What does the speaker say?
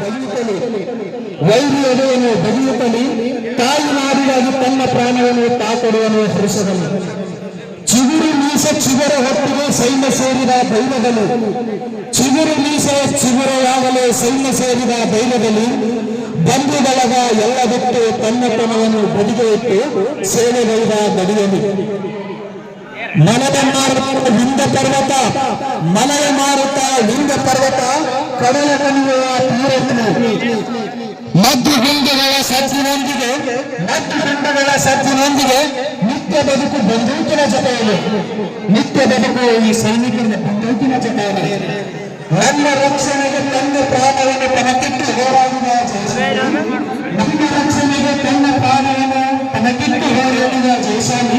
ಬಗೆಯುತ್ತಲೇ ವೈರಿ ಎದೆಯನ್ನು ಬಗೆಯುತ್ತಲೇ ತಾಯಿ ನಾಡಿಗಾಗಿ ತನ್ನ ಪ್ರಾಣವನ್ನು ತಾಕೊಡುವನು ಹರಿಸದನು ಚಿಗುರು ಮೀಸ ಚಿಗುರ ಹೊತ್ತಿಗೆ ಸೈನ್ಯ ಸೇರಿದ ದೈವದಲ್ಲಿ. ಚಿಗುರು ಮೀಸ ಚಿಗುರೆಯಾಗಲೇ ಸೈನ್ಯ ಸೇರಿದ ದೈವದಲ್ಲಿ. ಬಂಧು ಬಳಗ ಎಲ್ಲ ಬಿಟ್ಟು ತನ್ನತನವನ್ನು ಬದಿಗೆ ಇಟ್ಟು ಸೇವೆಗೈದ ಗಡಿಯಲ್ಲಿ ಮನದ ಮಾರುತ್ತ ಲಿಂಗ ಪರ್ವತ, ಮಲಯ ಮಾರುತ್ತ ಲಿಂಗ ಪರ್ವತ, ಕಡಲ ಕಣಿವೆಯ ಮದ್ದು ಹಿಂಡುಗಳ ಸತ್ತಿನೊಂದಿಗೆ ಮದ್ದು ಹಿಂಡುಗಳ ಸತ್ತಿನೊಂದಿಗೆ ನಿತ್ಯ ಬದುಕು ಬಂದೂಕಿನ ಜೊತೆಯಲ್ಲಿ, ನಿತ್ಯ ಬದುಕು ಈ ಸೈನಿಕರಿಂದ ಬಂದೂಕಿನ ಜೊತೆಯಲ್ಲಿ. ನನ್ನ ರಕ್ಷಣೆಗೆ ತನ್ನ ಪ್ರಾಣವನ್ನು ಪಣಕ್ಕಿಟ್ಟು ಹೋರಾಡಿದ ನಮ್ಮ ರಕ್ಷಣೆಗೆ ತನ್ನ ಪ್ರಾಣವನ್ನು ಪಣಕ್ಕಿಟ್ಟು ಹೋರಾಡಿದ ಜೈಶಾಲಿ